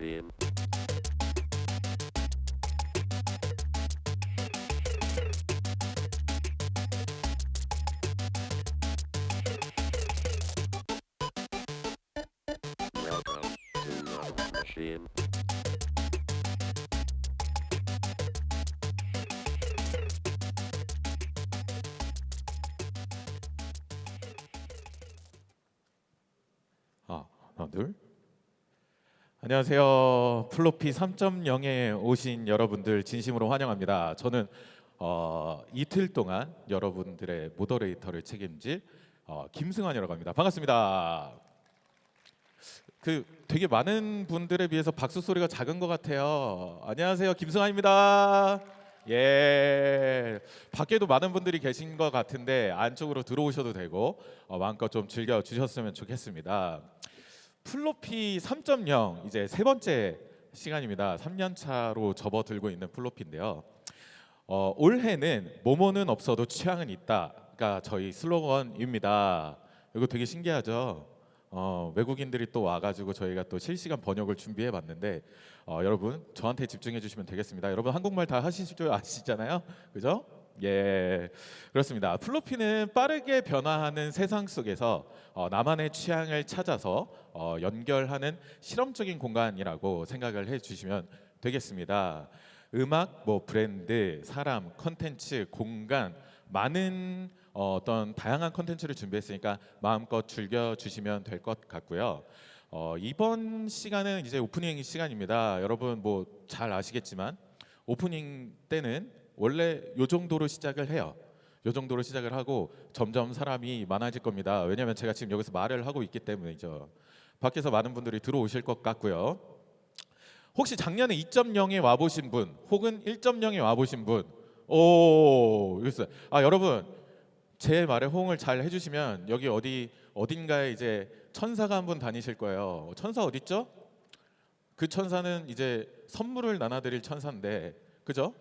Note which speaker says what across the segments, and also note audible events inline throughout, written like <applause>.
Speaker 1: machine. Welcome to Love Machine.
Speaker 2: 아, 하나 둘. 안녕하세요. 플로피 3.0에 오신 여러분들 진심으로 환영합니다. 저는 어, 이틀 동안 여러분들의 모더레이터를 책임질 어, 김승환이라고 합니다. 반갑습니다. 그 되게 많은 분들에 비해서 박수 소리가 작은 것 같아요. 안녕하세요, 김승환입니다. 예, 밖에도 많은 분들이 계신 것 같은데 안쪽으로 들어오셔도 되고 어, 마음껏 좀 즐겨 주셨으면 좋겠습니다. 플로피 3.0 이제 세 번째 시간입니다. 3년 차로 접어들고 있는 플로피인데요. 어, 올해는 모모는 없어도 취향은 있다가 저희 슬로건입니다. 이거 되게 신기하죠. 어, 외국인들이 또 와가지고 저희가 또 실시간 번역을 준비해봤는데 어, 여러분 저한테 집중해 주시면 되겠습니다. 여러분 한국말 다 하실 줄 아시잖아요, 그죠? 예, 그렇습니다. 플로피는 빠르게 변화하는 세상 속에서 어, 나만의 취향을 찾아서 어, 연결하는 실험적인 공간이라고 생각을 해주시면 되겠습니다. 음악, 뭐 브랜드, 사람, 컨텐츠, 공간 많은 어, 어떤 다양한 컨텐츠를 준비했으니까 마음껏 즐겨 주시면 될 것 같고요. 어, 이번 시간은 이제 오프닝 시간입니다. 여러분 뭐 잘 아시겠지만 오프닝 때는 원래 요 정도로 시작을 해요. 요 정도로 시작을 하고 점점 사람이 많아질 겁니다. 왜냐하면 제가 지금 여기서 말을 하고 있기 때문이죠. 밖에서 많은 분들이 들어오실 것 같고요. 혹시 작년에 2.0에 와 보신 분, 혹은 1.0에 와 보신 분, 오, 있어요. 아 여러분, 제 말에 호응을 잘 해주시면 여기 어디 어딘가에 이제 천사가 한 분 다니실 거예요. 천사 어디 있죠? 그 천사는 이제 선물을 나눠드릴 천사인데, 그죠?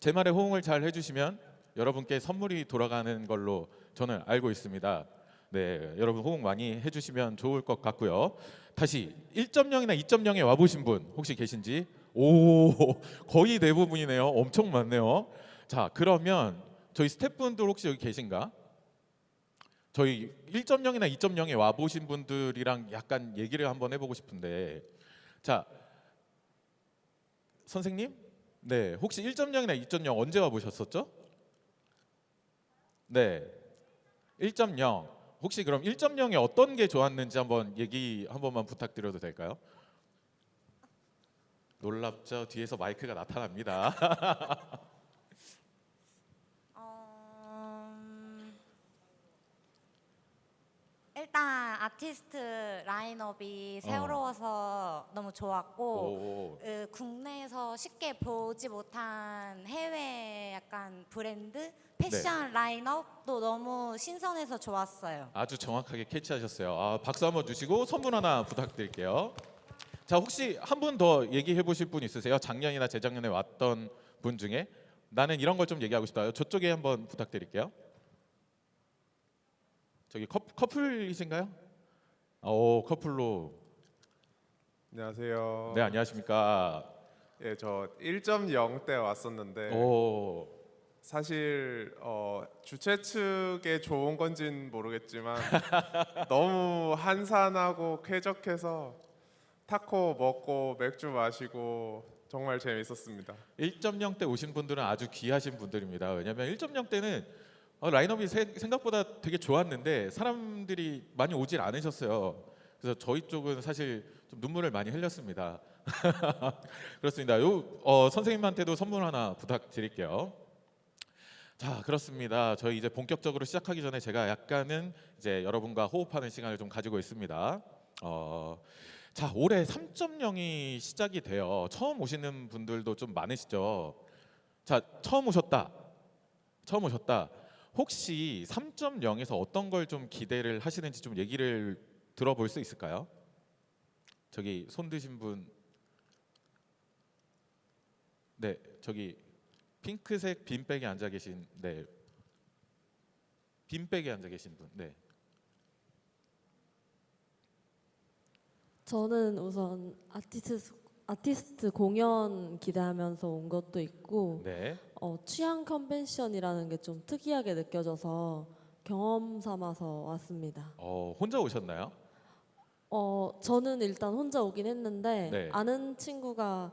Speaker 2: 제 말에 호응을 잘 해주시면 여러분께 선물이 돌아가는 걸로 저는 알고 있습니다. 네, 여러분 호응 많이 해주시면 좋을 것 같고요. 다시 1.0이나 2.0에 와보신 분 혹시 계신지? 오, 거의 대부분이네요. 엄청 많네요. 자, 그러면 저희 스태프분들 혹시 여기 계신가? 저희 1.0이나 2.0에 와보신 분들이랑 약간 얘기를 한번 해보고 싶은데, 자, 선생님, 네, 혹시 1.0이나 2.0 언제 와 보셨었죠? 네, 1.0. 혹시 그럼 1.0에 어떤 게 좋았는지 한번 얘기 한 번만 부탁드려도 될까요? 놀랍죠? 뒤에서 마이크가 나타납니다. <laughs>
Speaker 3: 어, 음, 일단 아티스트 라인업이 새로워서 너무 좋았고
Speaker 2: 오,
Speaker 3: 그 국내에서 쉽게 보지 못한 해외 약간 브랜드 패션 라인업도 너무 신선해서 좋았어요.
Speaker 2: 아주 정확하게 캐치하셨어요. 아, 박수 한번 주시고 선물 하나 부탁드릴게요. 자, 혹시 한 분 더 얘기해 보실 분 있으세요? 작년이나 재작년에 왔던 분 중에 나는 이런 걸 좀 얘기하고 싶다. 저쪽에 한번 부탁드릴게요. 저기 커, 커플 이신가요? 오, 커플로.
Speaker 4: 안녕하세요.
Speaker 2: 네, 안녕하십니까?
Speaker 4: 예, 저 1.0 때 왔었는데
Speaker 2: 오.
Speaker 4: 사실 어, 주최 측에 좋은 건진 모르겠지만 <laughs> 너무 한산하고 쾌적해서 타코 먹고 맥주 마시고 정말 재밌었습니다.
Speaker 2: 1.0 때 오신 분들은 아주 귀하신 분들입니다. 왜냐하면 1.0 때는 어, 라인업이 세- 생각보다 되게 좋았는데 사람들이 많이 오질 않으셨어요. 그래서 저희 쪽은 사실 좀 눈물을 많이 흘렸습니다. <laughs> 그렇습니다. 요 어, 선생님한테도 선물 하나 부탁드릴게요. 자, 그렇습니다. 저희 이제 본격적으로 시작하기 전에 제가 약간은 이제 여러분과 호흡하는 시간을 좀 가지고 있습니다. 어, 자, 올해 3.0이 시작이 돼요. 처음 오시는 분들도 좀 많으시죠. 자, 처음 오셨다. 처음 오셨다. 혹시 3.0에서 어떤 걸 좀 기대를 하시는지 좀 얘기를 들어볼 수 있을까요? 저기 손 드신 분. 네, 저기 핑크색 빈백에 앉아 계신 네. 빈백에 앉아 계신 분. 네.
Speaker 5: 저는 우선 아티스트 아티스트 공연 기대하면서 온 것도 있고
Speaker 2: 네.
Speaker 5: 어, 취향 컨벤션이라는 게 좀 특이하게 느껴져서 경험 삼아서 왔습니다.
Speaker 2: 어, 혼자 오셨나요?
Speaker 5: 어, 저는 일단 혼자 오긴 했는데
Speaker 2: 네.
Speaker 5: 아는 친구가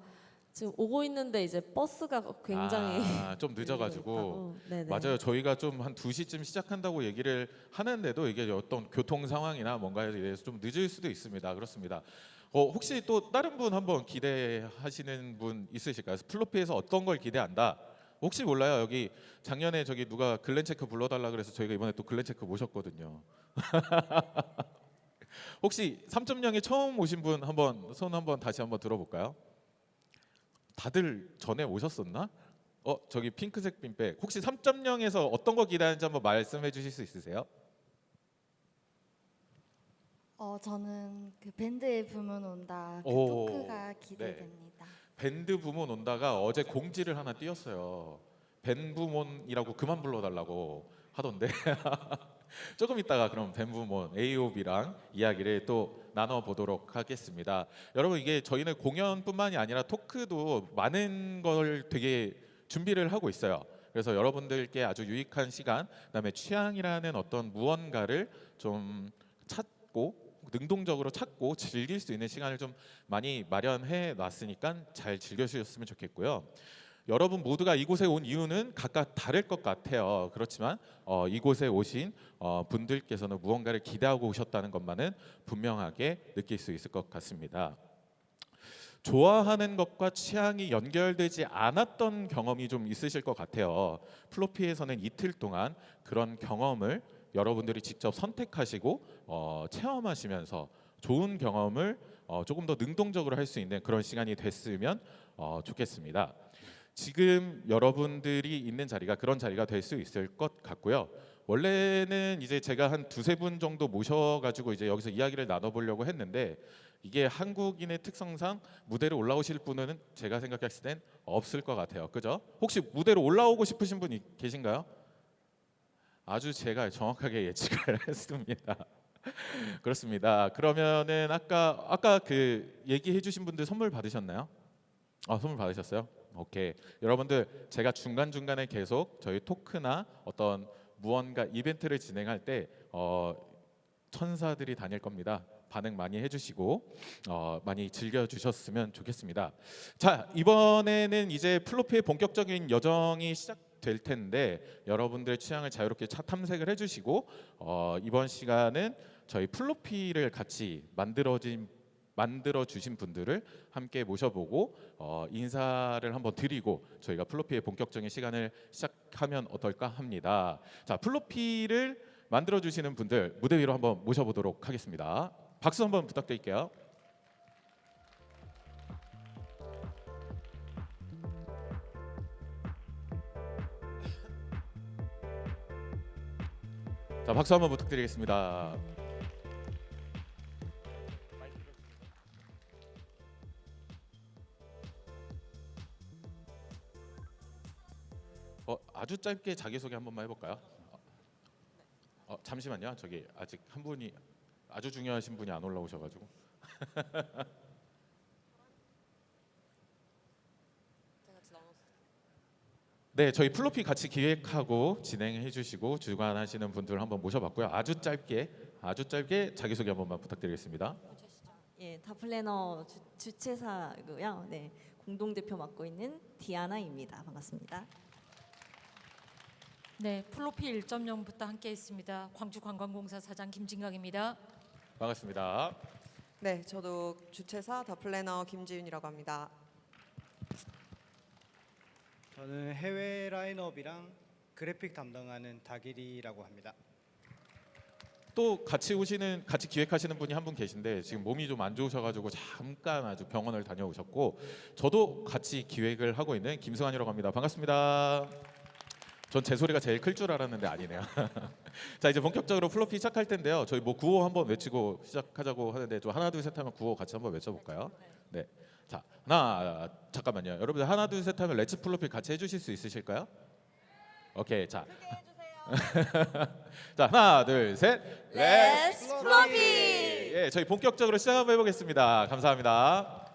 Speaker 5: 지금 오고 있는데 이제 버스가 굉장히
Speaker 2: 아, <laughs> 좀 늦어가지고.
Speaker 5: 있다고. 네네.
Speaker 2: 맞아요. 저희가 좀 한 2시쯤 시작한다고 얘기를 하는데도 이게 어떤 교통 상황이나 뭔가에 대해서 좀 늦을 수도 있습니다. 그렇습니다. 어, 혹시 또 다른 분 한번 기대하시는 분 있으실까요? 플로피에서 어떤 걸 기대한다? 혹시 몰라요. 여기 작년에 저기 누가 글렌체크 불러달라 그래서 저희가 이번에 또 글렌체크 모셨거든요. <laughs> 혹시 3.0에 처음 오신 분 한번 손 한번 다시 한번 들어볼까요? 다들 전에 오셨었나? 어 저기 핑크색 빈백 혹시 3.0에서 어떤 거 기대하는지 한번 말씀해 주실 수 있으세요?
Speaker 6: 어 저는 그 밴드의 부문 온다 그
Speaker 2: 오,
Speaker 6: 토크가 기대됩니다.
Speaker 2: 밴드 부문 온다가 어제 공지를 하나 띄었어요. 밴 부문이라고 그만 불러달라고 하던데 <laughs> 조금 이따가 그럼 밴 부문 AOB랑 이야기를 또 나눠 보도록 하겠습니다. 여러분 이게 저희는 공연뿐만이 아니라 토크도 많은 걸 되게 준비를 하고 있어요. 그래서 여러분들께 아주 유익한 시간, 그다음에 취향이라는 어떤 무언가를 좀 찾고 능동적으로 찾고 즐길 수 있는 시간을 좀 많이 마련해 놨으니까 잘 즐겨주셨으면 좋겠고요. 여러분 모두가 이곳에 온 이유는 각각 다를 것 같아요. 그렇지만 어, 이곳에 오신 어, 분들께서는 무언가를 기대하고 오셨다는 것만은 분명하게 느낄 수 있을 것 같습니다. 좋아하는 것과 취향이 연결되지 않았던 경험이 좀 있으실 것 같아요. 플로피에서는 이틀 동안 그런 경험을 여러분들이 직접 선택하시고 어, 체험하시면서 좋은 경험을 어, 조금 더 능동적으로 할 수 있는 그런 시간이 됐으면 어, 좋겠습니다. 지금 여러분들이 있는 자리가 그런 자리가 될 수 있을 것 같고요. 원래는 이제 제가 한 두세 분 정도 모셔가지고 이제 여기서 이야기를 나눠보려고 했는데 이게 한국인의 특성상 무대로 올라오실 분은 제가 생각했을 땐 없을 것 같아요. 그죠? 혹시 무대로 올라오고 싶으신 분이 계신가요? 아주 제가 정확하게 예측을 <laughs> 했습니다. 그렇습니다. 그러면은 아까 아까 그 얘기해 주신 분들 선물 받으셨나요? 아, 선물 받으셨어요? 오케이. 여러분들 제가 중간 중간에 계속 저희 토크나 어떤 무언가 이벤트를 진행할 때 어, 천사들이 다닐 겁니다. 반응 많이 해주시고 어, 많이 즐겨주셨으면 좋겠습니다. 자 이번에는 이제 플로피의 본격적인 여정이 시작될 텐데 여러분들의 취향을 자유롭게 차 탐색을 해주시고 어, 이번 시간은 저희 플로피를 같이 만들어진 만들어 주신 분들을 함께 모셔보고 어, 인사를 한번 드리고 저희가 플로피의 본격적인 시간을 시작하면 어떨까 합니다. 자 플로피를 만들어 주시는 분들 무대 위로 한번 모셔보도록 하겠습니다. 박수 한번 부탁드릴게요. 자 박수 한번 부탁드리겠습니다. 아주 짧게 자기 소개 한 번만 해볼까요? 어, 잠시만요. 저기 아직 한 분이 아주 중요하신 분이 안 올라오셔가지고. <laughs> 네, 저희 플로피 같이 기획하고 진행해 주시고 주관하시는 분들 한번 모셔봤고요. 아주 짧게, 아주 짧게 자기 소개 한 번만 부탁드리겠습니다.
Speaker 7: 예, 다플래너 주, 주최사고요. 네, 공동 대표 맡고 있는 디아나입니다. 반갑습니다.
Speaker 8: 네, 플로피 1.0부터 함께 있습니다. 광주관광공사 사장 김진강입니다.
Speaker 2: 반갑습니다.
Speaker 9: 네, 저도 주최사 더 플래너 김지윤이라고 합니다.
Speaker 10: 저는 해외 라인업이랑 그래픽 담당하는 다길이라고 합니다.
Speaker 2: 또 같이 오시는 같이 기획하시는 분이 한 분 계신데 지금 몸이 좀 안 좋으셔가지고 잠깐 아주 병원을 다녀오셨고 저도 같이 기획을 하고 있는 김승환이라고 합니다. 반갑습니다. 전 제 소리가 제일 클 줄 알았는데 아니네요. <laughs> 자 이제 본격적으로 플로피 시작할 텐데요. 저희 뭐 구호 한번 외치고 시작하자고 하는데 좀 하나 둘 셋 하면 구호 같이 한번 외쳐볼까요? 네. 자 하나 잠깐만요. 여러분들 하나 둘 셋 하면 레츠 플로피 같이 해주실 수 있으실까요? 오케이 자. <laughs> 자 하나 둘 셋.
Speaker 7: 렛츠 플로피!
Speaker 2: 예, 저희 본격적으로 시작 한번 해보겠습니다. 감사합니다.